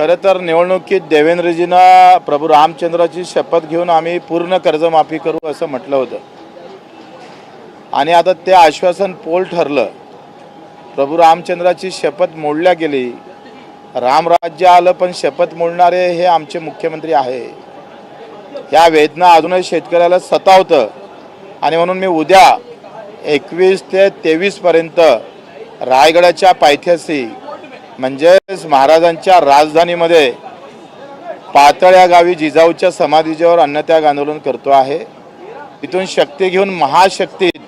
खरं तर निवडणुकीत देवेंद्रजींना प्रभू रामचंद्राची शपथ घेऊन आम्ही पूर्ण कर्जमाफी करू असं म्हटलं होतं. आणि आता ते आश्वासन पोल ठरलं. प्रभू रामचंद्राची शपथ मोडल्या गेली. रामराज्य आलं पण शपथ मोडणारे हे आमचे मुख्यमंत्री आहे. ह्या वेदना अजूनही शेतकऱ्याला सतावतं. आणि म्हणून मी उद्या एकवीस ते तेवीसपर्यंत रायगडाच्या पायथ्याशी म्हणजेच महाराजांच्या राजधानीमध्ये पातळ या गावी जिजाऊच्या समाधीच्यावर अन्नत्याग आंदोलन करतो आहे. तिथून शक्ती घेऊन महाशक्तीत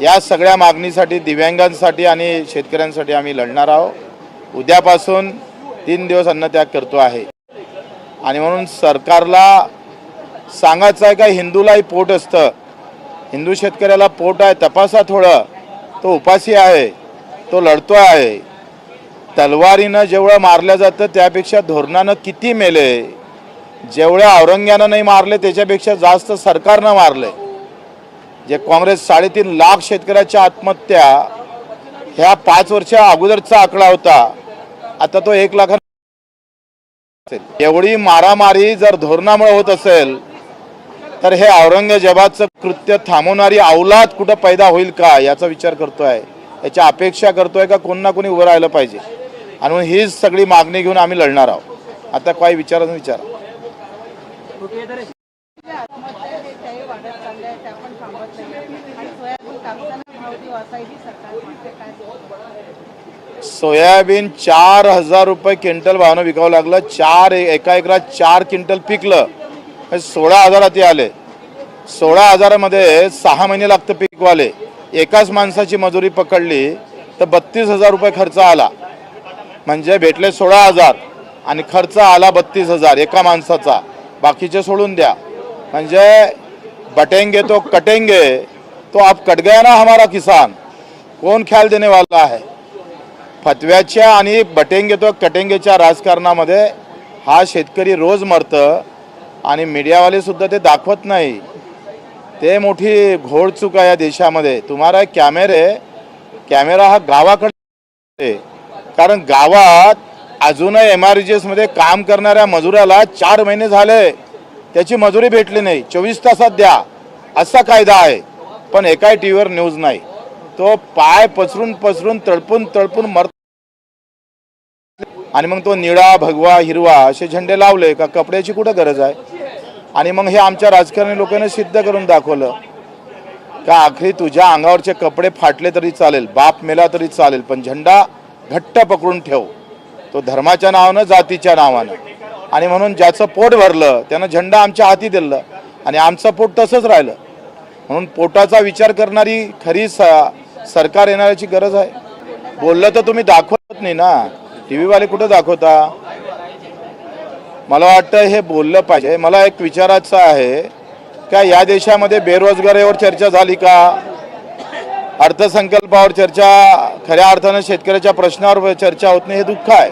या सगळ्या मागणीसाठी दिव्यांगांसाठी आणि शेतकऱ्यांसाठी आम्ही लढणार आहोत. उद्यापासून तीन दिवस अन्नत्याग करतो आहे. आणि म्हणून सरकारला सांगायचं आहे का हिंदूलाही पोट असतं. हिंदू शेतकऱ्याला पोट आहे तपासा थोडं. तो उपाशी आहे तो लढतो आहे. तलवारीनं जेवढं मारलं जातं त्यापेक्षा धोरणानं किती मेले? जेवढ्या औरंग्यानं नाही मारले त्याच्यापेक्षा जास्त सरकारनं मारले. जे काँग्रेस साडेतीन लाख शेतकऱ्याच्या आत्महत्या ह्या पाच वर्षा अगोदरचा आकडा होता. आता तो एक लाख एवढी मारामारी जर धोरणामुळे होत असेल तर हे औरंगजेबाचं कृत्य थांबवणारी अवलाद कुठं पैदा होईल का? याचा विचार करतो आहे याची अपेक्षा करतोय का कोण ना कोणी उभं राहिलं पाहिजे. आणि म्हणून हीच सगळी मागणी घेऊन आम्ही लढणार आहोत. आता काही विचार विचारा. सोयाबीन चार हजार रुपये क्विंटल भावनं विकावं लागलं. चार एका एकरात चार क्विंटल पिकलं. हे सोळा हजारात आले. सोळा हजारामध्ये सहा महिने लागतं पिकवाले. एकाच माणसाची मजुरी पकडली तर बत्तीस हजार रुपये खर्च आला. म्हणजे भेटले सोळा हजार आणि खर्च आला बत्तीस हजार एका माणसाचा. बाकीचे सोडून द्या. म्हणजे बटेंगे तो कटेंगे तो आप कट गया ना हमारा किसान. कोण ख्याल देणे वाला आहे फतव्याच्या आणि बटेंगे तो कटेंगेच्या राजकारणामध्ये हा शेतकरी रोज मरतं आणि मीडियावाले सुद्धा ते दाखवत नाही. ते मोठी घोडचूक आहे या देशामध्ये. तुम्हाला कॅमेरे कॅमेरा हा गावाकडे आहे. कारण गावात अजूनही एम आरमध्ये काम करणाऱ्या मजुराला चार महिने झाले. त्याची मजुरी भेटली नाही. चोवीस तासात द्या. असा कायदा आहे. पण एकाही टी व्हीवर न्यूज नाही. तो पाय पसरून पसरून तळपून तळपून मर आणि मग तो निळा भगवा हिरवा असे झेंडे लावले का कपड्याची कुठं गरज आहे? आणि मग हे आमच्या राजकारणी लोकांनी सिद्ध करून दाखवलं. का आखरी तुझ्या अंगावरचे कपडे फाटले तरी चालेल बाप मेला तरी चालेल पण झेंडा घट्ट पकडून ठेव. तो धर्माच्या नावानं जातीच्या नावानं. आणि म्हणून ज्याचं पोट भरलं त्यानं झेंडा आमच्या हाती दिलं आणि आमचं पोट तसंच राहिलं. म्हणून पोटाचा विचार करणारी खरी स सरकार येणाऱ्याची गरज आहे. बोललं तर तुम्ही दाखवत नाही ना. टी व्हीवाले कुठं दाखवता? मला वाटतं हे बोललं पाहिजे. मला एक विचारायचं आहे का या देशामध्ये बेरोजगारीवर चर्चा झाली का? अर्थसंकल्पावर चर्चा खऱ्या अर्थानं शेतकऱ्याच्या प्रश्नावर चर्चा होत नाही हे दुःख आहे.